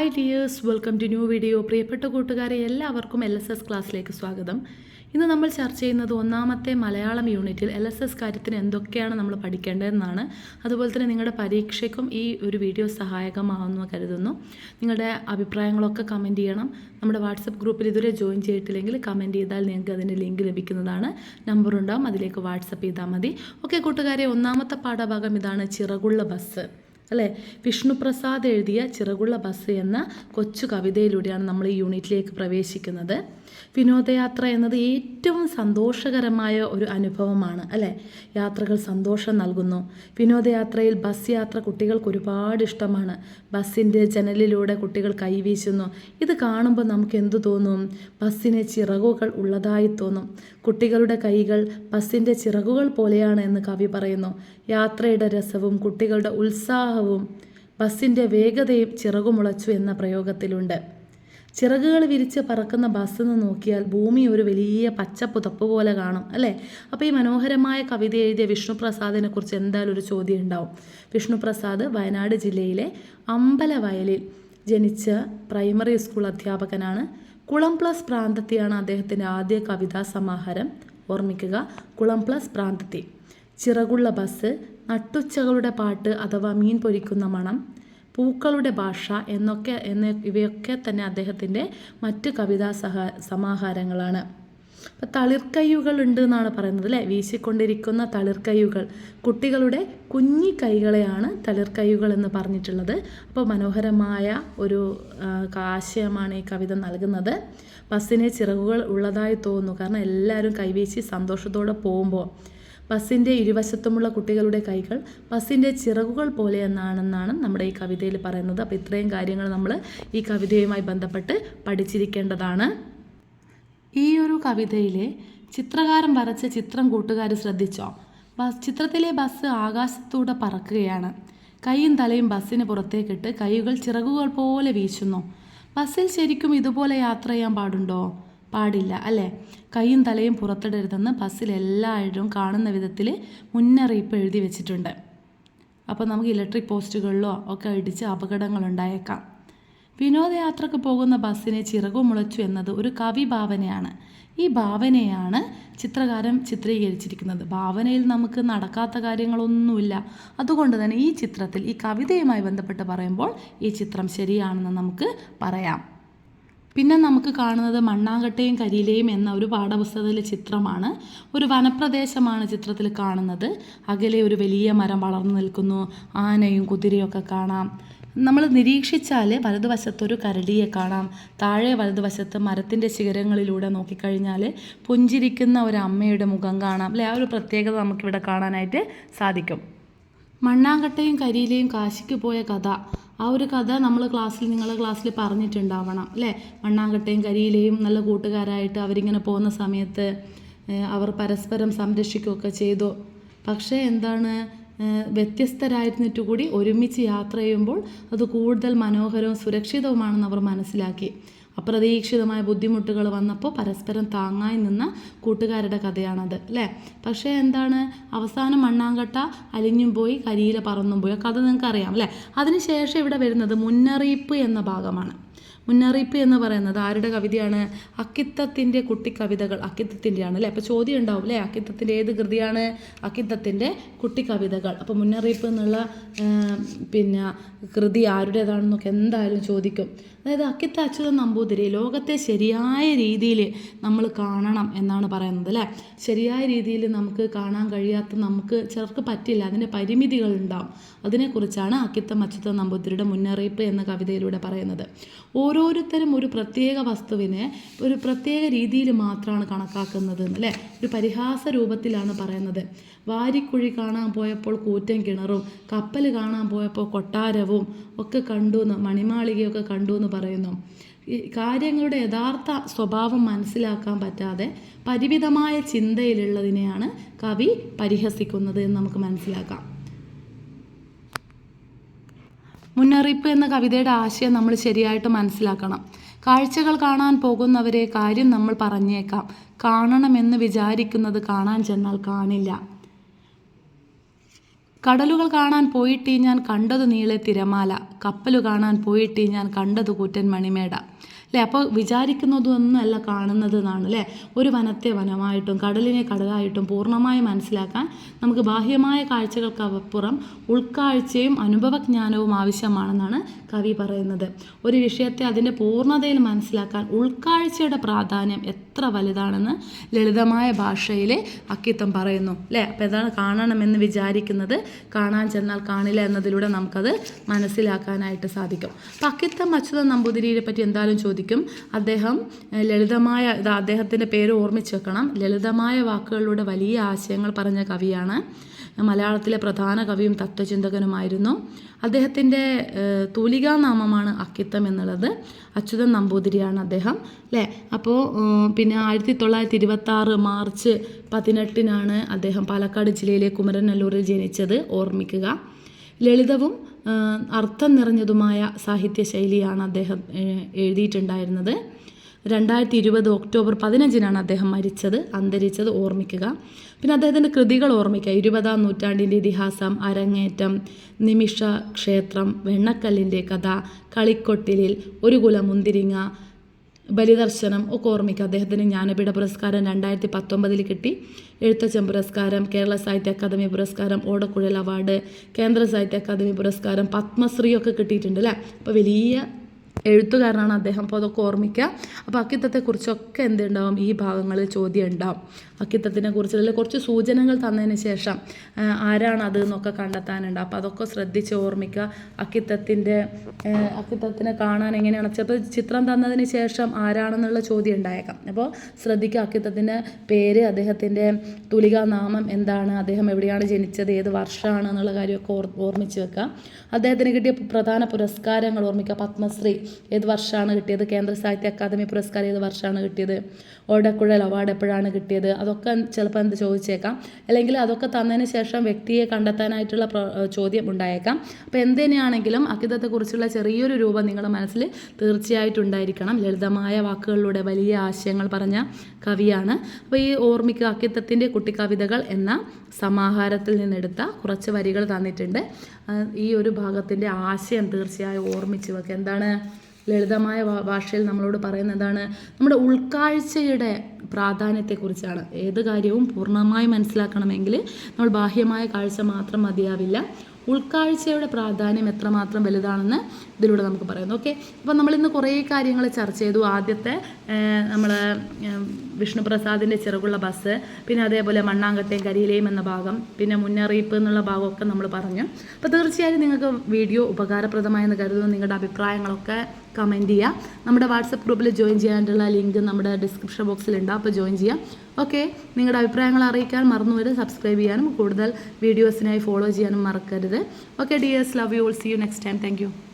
Hi dears welcome to new video പ്രിയപ്പെട്ട കൂട്ടുകാരെ എല്ലാവർക്കും എൽ എസ് എസ് ക്ലാസ്സിലേക്ക് സ്വാഗതം. ഇന്ന് നമ്മൾ ചർച്ച ചെയ്യുന്നത് ഒന്നാമത്തെ മലയാളം യൂണിറ്റിൽ എൽ എസ് എസ് കാര്യത്തിന് എന്തൊക്കെയാണ് നമ്മൾ പഠിക്കേണ്ടതെന്നാണ്. അതുപോലെ തന്നെ നിങ്ങളുടെ പരീക്ഷയ്ക്കും ഈ ഒരു വീഡിയോ സഹായകമാകുമെന്ന് കരുതുന്നു. നിങ്ങളുടെ അഭിപ്രായങ്ങളൊക്കെ കമന്റ് ചെയ്യണം. നമ്മുടെ വാട്സപ്പ് ഗ്രൂപ്പിൽ ഇതുവരെ ജോയിൻ ചെയ്തിട്ടില്ലെങ്കിൽ കമന്റ് ചെയ്താൽ നിങ്ങൾക്ക് അതിന്റെ ലിങ്ക് ലഭിക്കുന്നതാണ്. നമ്പർ ഉണ്ടാവും അതിലേക്ക് വാട്സപ്പ് ചെയ്താൽ മതി. ഓക്കെ കൂട്ടുകാരെ ഒന്നാമത്തെ പാഠഭാഗം ഇതാണ് ചിറകുള്ള ബസ് അല്ലേ? വിഷ്ണുപ്രസാദ് എഴുതിയ ചിറകുള്ള ബസ് എന്ന കൊച്ചു കവിതയിലൂടെയാണ് നമ്മൾ ഈ യൂണിറ്റിലേക്ക് പ്രവേശിക്കുന്നത്. വിനോദയാത്ര എന്നത് ഏറ്റവും സന്തോഷകരമായ ഒരു അനുഭവമാണ് അല്ലേ? യാത്രകൾ സന്തോഷം നൽകുന്നു. വിനോദയാത്രയിൽ ബസ് യാത്ര കുട്ടികൾക്ക് ഒരുപാട് ഇഷ്ടമാണ്. ബസ്സിന്റെ ജനലിലൂടെ കുട്ടികൾ കൈവീശുന്നു ഇത് കാണുമ്പോൾ നമുക്ക് എന്തു തോന്നും? ബസ്സിന് ചിറകുകൾ ഉള്ളതായി തോന്നും. കുട്ടികളുടെ കൈകൾ ബസ്സിന്റെ ചിറകുകൾ പോലെയാണ് എന്ന് കവി പറയുന്നു. യാത്രയുടെ രസവും കുട്ടികളുടെ ഉത്സാഹവും ബസ്സിന്റെ വേഗതയും ചിറകുമുളച്ചു എന്ന പ്രയോഗത്തിലുണ്ട്. ചിറകുകൾ വിരിച്ച് പറക്കുന്ന ബസ് നിന്ന് നോക്കിയാൽ ഭൂമി ഒരു വലിയ പച്ച പുതപ്പ് പോലെ കാണും അല്ലേ? അപ്പോൾ ഈ മനോഹരമായ കവിത എഴുതിയ വിഷ്ണുപ്രസാദിനെ കുറിച്ച് എന്തായാലും ഒരു ചോദ്യം ഉണ്ടാവും. വിഷ്ണുപ്രസാദ് വയനാട് ജില്ലയിലെ അമ്പലവയലിൽ ജനിച്ച പ്രൈമറി സ്കൂൾ അധ്യാപകനാണ്. കുളം പ്ലസ് പ്രാന്തത്തിയാണ് അദ്ദേഹത്തിന്റെ ആദ്യ കവിതാ സമാഹാരം. ഓർമ്മിക്കുക കുളം പ്ലസ് പ്രാന്തത്തി. ചിറകുള്ള ബസ് നട്ടുച്ചകളുടെ പാട്ട് അഥവാ മീൻ പൊരിക്കുന്ന മണം പൂക്കളുടെ ഭാഷ എന്നൊക്കെ എന്ന ഇവയൊക്കെ തന്നെ അദ്ദേഹത്തിന്റെ മറ്റ് കവിതാ സഹ സമാഹാരങ്ങളാണ്. അപ്പം തളിർക്കയ്യുകൾ ഉണ്ട് എന്നാണ് പറയുന്നത് അല്ലേ? വീശിക്കൊണ്ടിരിക്കുന്ന തളിർക്കയ്യുകൾ കുട്ടികളുടെ കുഞ്ഞി കൈകളെയാണ് തളിർക്കയ്യുകൾ എന്ന് പറഞ്ഞിട്ടുള്ളത്. അപ്പോൾ മനോഹരമായ ഒരു ആശയമാണ് ഈ കവിത നൽകുന്നത്. ബസ്സിനെ ചിറകുകൾ ഉള്ളതായി തോന്നുന്നു. കാരണം എല്ലാവരും കൈവീശി സന്തോഷത്തോടെ പോകുമ്പോൾ ബസ്സിന്റെ ഇരുവശത്തുമുള്ള കുട്ടികളുടെ കൈകൾ ബസ്സിന്റെ ചിറകുകൾ പോലെ എന്നാണെന്നാണ് നമ്മുടെ ഈ കവിതയിൽ പറയുന്നത്. അപ്പോൾ ഇത്രയും കാര്യങ്ങൾ നമ്മൾ ഈ കവിതയുമായി ബന്ധപ്പെട്ട് പഠിച്ചിരിക്കേണ്ടതാണ്. ഈ ഒരു കവിതയിലെ ചിത്രകാരൻ വരച്ച ചിത്രം കൂട്ടുകാർ ശ്രദ്ധിച്ചോ? ബസ് ചിത്രത്തിലെ ബസ് ആകാശത്തൂടെ പറക്കുകയാണ്. കൈയും തലയും ബസ്സിന് പുറത്തേക്കിട്ട് കൈകൾ ചിറകുകൾ പോലെ വീശുന്നു. ബസ്സിൽ ശരിക്കും ഇതുപോലെ യാത്ര ചെയ്യാൻ പാടുണ്ടോ? പാടില്ല അല്ലേ? കൈയും തലയും പുറത്തിടരുതെന്ന് ബസ്സിൽ എല്ലാവരും കാണുന്ന വിധത്തിൽ മുന്നറിയിപ്പ് എഴുതി വെച്ചിട്ടുണ്ട്. അപ്പോൾ നമുക്ക് ഇലക്ട്രിക് പോസ്റ്റുകളിലോ ഒക്കെ ഇടിച്ച് അപകടങ്ങൾ ഉണ്ടായേക്കാം വിനോദയാത്രക്ക് പോകുന്ന ബസ്സിനെ ചിറകു മുളച്ചു എന്നത് ഒരു കവി ഭാവനയാണ്. ഈ ഭാവനയാണ് ചിത്രകാരൻ ചിത്രീകരിച്ചിരിക്കുന്നത്. ഭാവനയിൽ നമുക്ക് നടക്കാത്ത കാര്യങ്ങളൊന്നുമില്ല. അതുകൊണ്ട് തന്നെ ഈ ചിത്രത്തിൽ ഈ കവിതയുമായി ബന്ധപ്പെട്ട് പറയുമ്പോൾ ഈ ചിത്രം ശരിയാണെന്ന് നമുക്ക് പറയാം. പിന്നെ നമുക്ക് കാണുന്നത് മണ്ണാങ്കട്ടയും കരിയിലയും എന്ന ഒരു പാഠപുസ്തകത്തിലെ ചിത്രമാണ്. ഒരു വനപ്രദേശമാണ് ചിത്രത്തിൽ കാണുന്നത്. അകലെ ഒരു വലിയ മരം വളർന്നു നിൽക്കുന്നു. ആനയും കുതിരയും ഒക്കെ കാണാം. നമ്മൾ നിരീക്ഷിച്ചാൽ വലതുവശത്തൊരു കരടിയെ കാണാം. താഴെ വലതുവശത്ത് മരത്തിന്റെ ശിഖരങ്ങളിലൂടെ നോക്കിക്കഴിഞ്ഞാൽ പുഞ്ചിരിക്കുന്ന ഒരു അമ്മയുടെ മുഖം കാണാം. അല്ലെ? ആ ഒരു പ്രത്യേകത നമുക്കിവിടെ കാണാനായിട്ട് സാധിക്കും. മണ്ണാങ്കട്ടയും കരിയിലെയും കാശിക്ക് പോയ കഥ. ആ ഒരു കഥ നമ്മൾ ക്ലാസ്സിൽ നിങ്ങളുടെ ക്ലാസ്സിൽ പറഞ്ഞിട്ടുണ്ടാവണം അല്ലേ? മണ്ണാങ്കട്ടയും കരിയിലെയും നല്ല കൂട്ടുകാരായിട്ട് അവരിങ്ങനെ പോകുന്ന സമയത്ത് അവർ പരസ്പരം സംരക്ഷിക്കുകയൊക്കെ ചെയ്തു. പക്ഷേ എന്താണ് വ്യത്യസ്തരായിരുന്നിട്ട് കൂടി ഒരുമിച്ച് യാത്ര ചെയ്യുമ്പോൾ അത് കൂടുതൽ മനോഹരവും സുരക്ഷിതവുമാണെന്ന് അവർ മനസ്സിലാക്കി. അപ്രതീക്ഷിതമായ ബുദ്ധിമുട്ടുകൾ വന്നപ്പോൾ പരസ്പരം താങ്ങായി നിന്ന കൂട്ടുകാരുടെ കഥയാണത് അല്ലേ? പക്ഷേ എന്താണ്? അവസാനം മണ്ണാങ്കട്ട അലിഞ്ഞും പോയി കരിയില പറന്നും പോയി. കഥ നിങ്ങൾക്ക് അറിയാം അല്ലേ? അതിനുശേഷം ഇവിടെ വരുന്നത് മുന്നറിയിപ്പ് എന്ന ഭാഗമാണ്. മുന്നറിയിപ്പ് എന്ന് പറയുന്നത് ആരുടെ കവിതയാണ്? അക്കിത്തത്തിന്റെ കുട്ടി കവിതകൾ അക്കിത്തത്തിന്റെയാണ് അല്ലേ? അപ്പോൾ ചോദ്യം ഉണ്ടാവും അല്ലേ? അക്കിത്തത്തിന്റെ ഏത് കൃതിയാണ്? അക്കിത്തത്തിന്റെ കുട്ടി കവിതകൾ അപ്പോൾ മുന്നറിയിപ്പ് എന്നുള്ള പിന്നെ കൃതി ആരുടേതാണെന്നൊക്കെ എന്തായാലും ചോദിക്കും. അതായത് അക്കിത്ത അച്യുതൻ നമ്പൂതിരി ലോകത്തെ ശരിയായ രീതിയിൽ നമ്മൾ കാണണം എന്നാണ് പറയുന്നത് അല്ലേ? ശരിയായ രീതിയിൽ നമുക്ക് കാണാൻ കഴിയാത്ത നമുക്ക് ചിലർക്ക് പറ്റില്ല അതിന്റെ പരിമിതികൾ ഉണ്ടാവും. അതിനെക്കുറിച്ചാണ് അക്കിത്തം അച്യുത നമ്പൂതിരിയുടെ മുന്നറിയിപ്പ് എന്ന കവിതയിലൂടെ പറയുന്നത്. ഓരോരുത്തരും ഒരു പ്രത്യേക വസ്തുവിനെ ഒരു പ്രത്യേക രീതിയിൽ മാത്രമാണ് കണക്കാക്കുന്നത് അല്ലേ? ഒരു പരിഹാസ രൂപത്തിലാണ് പറയുന്നത്. വാരിക്കുഴി കാണാൻ പോയപ്പോൾ കൂറ്റൻ കിണറും കപ്പൽ കാണാൻ പോയപ്പോൾ കൊട്ടാരവും ഒക്കെ കണ്ടു എന്ന് മണിമാളികയൊക്കെ കണ്ടു എന്ന് പറയുന്നു. ഈ കാര്യങ്ങളുടെ യഥാർത്ഥ സ്വഭാവം മനസ്സിലാക്കാൻ പറ്റാതെ പരിമിതമായ ചിന്തയിലുള്ളതിനെയാണ് കവി പരിഹസിക്കുന്നത് എന്ന് നമുക്ക് മനസ്സിലാക്കാം. മുന്നറിയിപ്പ് എന്ന കവിതയുടെ ആശയം നമ്മൾ ശരിയായിട്ട് മനസ്സിലാക്കണം. കാഴ്ചകൾ കാണാൻ പോകുന്നവരെ കാര്യം നമ്മൾ പറഞ്ഞേക്കാം. കാണണമെന്ന് വിചാരിക്കുന്നത് കാണാൻ ചെന്നാൽ കാണില്ല. കടലുകൾ കാണാൻ പോയിട്ടീ ഞാൻ കണ്ടത് നീളെ തിരമാല കപ്പലു കാണാൻ പോയിട്ടീ ഞാൻ കണ്ടത് കൂറ്റൻ മണിമേട. അല്ലേ? അപ്പോൾ വിചാരിക്കുന്നതൊന്നുമല്ല കാണുന്നത് എന്നാണ് അല്ലേ? ഒരു വനത്തെ വനമായിട്ടും കടലിനെ കടലായിട്ടും പൂർണമായി മനസ്സിലാക്കാൻ നമുക്ക് ബാഹ്യമായ കാഴ്ചകൾക്കപ്പുറം ഉൾക്കാഴ്ചയും അനുഭവജ്ഞാനവും ആവശ്യമാണെന്നാണ് കവി പറയുന്നത്. ഒരു വിഷയത്തെ അതിന്റെ പൂർണതയിൽ മനസ്സിലാക്കാൻ ഉൾക്കാഴ്ചയുടെ പ്രാധാന്യം എത്ര വലുതാണെന്ന് ലളിതമായ ഭാഷയിൽ അക്കിത്തം പറയുന്നു അല്ലേ? അപ്പോൾ എന്താണ് കാണണമെന്ന് വിചാരിക്കുന്നത്. കാണാൻ ചെന്നാൽ കാണില്ല എന്നതിലൂടെ നമുക്കത് മനസ്സിലാക്കാനായിട്ട് സാധിക്കും. അപ്പം അക്കിത്തം അച്യുതൻ നമ്പൂതിരിയെ പറ്റി എന്തായാലും ചോദിക്കും. അദ്ദേഹം ലളിതമായ ഇത് അദ്ദേഹത്തിന്റെ പേര് ഓർമ്മിച്ച് വെക്കണം. ലളിതമായ വാക്കുകളിലൂടെ വലിയ ആശയങ്ങൾ പറഞ്ഞ കവിയാണ്. മലയാളത്തിലെ പ്രധാന കവിയും തത്വചിന്തകനുമായിരുന്നു. അദ്ദേഹത്തിന്റെ തൂലികാ നാമമാണ് അക്കിത്തം എന്നുള്ളത്. അച്യുതൻ നമ്പൂതിരിയാണ് അദ്ദേഹം അല്ലേ? അപ്പോൾ പിന്നെ ആയിരത്തി തൊള്ളായിരത്തി ഇരുപത്തി ആറ് മാർച്ച് പതിനെട്ടിനാണ് അദ്ദേഹം പാലക്കാട് ജില്ലയിലെ കുമരനല്ലൂരിൽ ജനിച്ചത്. ഓർമ്മിക്കുക. ലളിതവും അർത്ഥം നിറഞ്ഞതുമായ സാഹിത്യ ശൈലിയാണ് അദ്ദേഹം എഴുതിയിട്ടുണ്ടായിരുന്നത്. രണ്ടായിരത്തി ഇരുപത് ഒക്ടോബർ പതിനഞ്ചിനാണ് അദ്ദേഹം മരിച്ചത്. അന്തരിച്ചത് ഓർമ്മിക്കുക. പിന്നെ അദ്ദേഹത്തിന്റെ കൃതികൾ ഓർമ്മിക്കുക. ഇരുപതാം നൂറ്റാണ്ടിന്റെ ഇതിഹാസം അരങ്ങേറ്റം നിമിഷ ക്ഷേത്രം വെണ്ണക്കല്ലിന്റെ കഥ കളിക്കൊട്ടിലിൽ ഒരു കുല മുന്തിരിങ്ങ ബലിദർശനം ഒക്കെ ഓർമ്മിക്കുക. അദ്ദേഹത്തിന് ജ്ഞാനപീഠ പുരസ്കാരം രണ്ടായിരത്തി പത്തൊമ്പതിൽ കിട്ടി എഴുത്തച്ഛൻ പുരസ്കാരം കേരള സാഹിത്യ അക്കാദമി പുരസ്കാരം ഓടക്കുഴൽ അവാർഡ് കേന്ദ്ര സാഹിത്യ അക്കാദമി പുരസ്കാരം പത്മശ്രീ ഒക്കെ കിട്ടിയിട്ടുണ്ട് അല്ലേ? അപ്പോൾ വലിയ എഴുത്തുകാരനാണ് അദ്ദേഹം. അപ്പോൾ അതൊക്കെ ഓർമ്മിക്കുക. അപ്പോൾ അക്കിത്തത്തെക്കുറിച്ചൊക്കെ എന്തുണ്ടാവും? ഈ ഭാഗങ്ങളിൽ ചോദ്യം ഉണ്ടാവും. അക്കിത്തത്തിനെ കുറിച്ചുള്ള കുറച്ച് സൂചനകൾ തന്നതിന് ശേഷം ആരാണ് അത് എന്നൊക്കെ കണ്ടെത്താനുണ്ട്. അപ്പോൾ അതൊക്കെ ശ്രദ്ധിച്ച് ഓർമ്മിക്കുക. അക്കിത്തത്തിന്റെ അക്കിത്തത്തിനെ കാണാൻ എങ്ങനെയാണ്? ചിലപ്പോൾ ചിത്രം തന്നതിന് ശേഷം ആരാണെന്നുള്ള ചോദ്യം ഉണ്ടായേക്കാം. അപ്പോൾ ശ്രദ്ധിക്കുക അക്കിത്തത്തിന്റെ പേര് അദ്ദേഹത്തിന്റെ തുലികാ നാമം എന്താണ് അദ്ദേഹം എവിടെയാണ് ജനിച്ചത് ഏത് വർഷമാണ് എന്നുള്ള കാര്യമൊക്കെ ഓർ ഓർമ്മിച്ച് വെക്കുക. അദ്ദേഹത്തിന് കിട്ടിയ പ്രധാന പുരസ്കാരങ്ങൾ ഓർമ്മിക്കുക. പത്മശ്രീ. ഏത് വർഷമാണ് കിട്ടിയത്? കേന്ദ്ര സാഹിത്യ അക്കാദമി പുരസ്കാരം ഏത് വർഷമാണ് കിട്ടിയത്? ഓടക്കുഴൽ അവാർഡ് എപ്പോഴാണ് കിട്ടിയത്? അതൊക്കെ ചിലപ്പോൾ എന്ത് ചോദിച്ചേക്കാം. അല്ലെങ്കിൽ അതൊക്കെ തന്നതിന് ശേഷം വ്യക്തിയെ കണ്ടെത്താനായിട്ടുള്ള ചോദ്യം ഉണ്ടായേക്കാം. അപ്പോൾ എന്തിനാണെങ്കിലും അക്കിതത്തെക്കുറിച്ചുള്ള ചെറിയൊരു രൂപം നിങ്ങളുടെ മനസ്സിൽ തീർച്ചയായിട്ടും ഉണ്ടായിരിക്കണം. ലളിതമായ വാക്കുകളിലൂടെ വലിയ ആശയങ്ങൾ പറഞ്ഞ കവിയാണ്. അപ്പോൾ ഈ ഓർമ്മിക്കുക അക്കിത്തത്തിന്റെ കുട്ടിക്കവിതകൾ എന്ന സമാഹാരത്തിൽ നിന്നെടുത്ത കുറച്ച് വരികൾ തന്നിട്ടുണ്ട്. ഈ ഒരു ഭാഗത്തിന്റെ ആശയം തീർച്ചയായും ഓർമ്മിച്ച് വെക്കുക എന്താണ്? ലളിതമായ ഭാഷയിൽ നമ്മളോട് പറയുന്നത് എന്താണ്? നമ്മുടെ ഉൾക്കാഴ്ചയുടെ പ്രാധാന്യത്തെക്കുറിച്ചാണ്. ഏത് കാര്യവും പൂർണമായി മനസ്സിലാക്കണമെങ്കിൽ നമ്മൾ ബാഹ്യമായ കാഴ്ച മാത്രം മതിയാവില്ല. ഉൾക്കാഴ്ചയുടെ പ്രാധാന്യം എത്രമാത്രം വലുതാണെന്ന് ഇതിലൂടെ നമുക്ക് പറയുന്നു ഓക്കെ അപ്പോൾ നമ്മളിന്ന് കുറേ കാര്യങ്ങൾ ചർച്ച ചെയ്തു. ആദ്യത്തെ നമ്മൾ വിഷ്ണുപ്രസാദിന്റെ ചിറകുള്ള ബസ് പിന്നെ അതേപോലെ മണ്ണാങ്കത്തെയും കരിയിലെയും എന്ന ഭാഗം പിന്നെ മുന്നറിയിപ്പ് എന്നുള്ള ഭാഗമൊക്കെ നമ്മൾ പറഞ്ഞു. അപ്പോൾ തീർച്ചയായും നിങ്ങൾക്ക് വീഡിയോ ഉപകാരപ്രദമായെന്ന് കരുതുന്നു. നിങ്ങളുടെ അഭിപ്രായങ്ങളൊക്കെ കമന്റ് ചെയ്യുക നമ്മുടെ വാട്സപ്പ് ഗ്രൂപ്പിൽ ജോയിൻ ചെയ്യാനുള്ള ലിങ്ക് നമ്മുടെ ഡിസ്ക്രിപ്ഷൻ ബോക്സിലുണ്ട് അപ്പോൾ ജോയിൻ ചെയ്യാം. ഓക്കെ. നിങ്ങളുടെ അഭിപ്രായങ്ങൾ അറിയിക്കാൻ മറന്നുപോയത് സബ്സ്ക്രൈബ് ചെയ്യാനും കൂടുതൽ വീഡിയോസിനായി ഫോളോ ചെയ്യാനും മറക്കരുത്. Okay dears love you all see you next time thank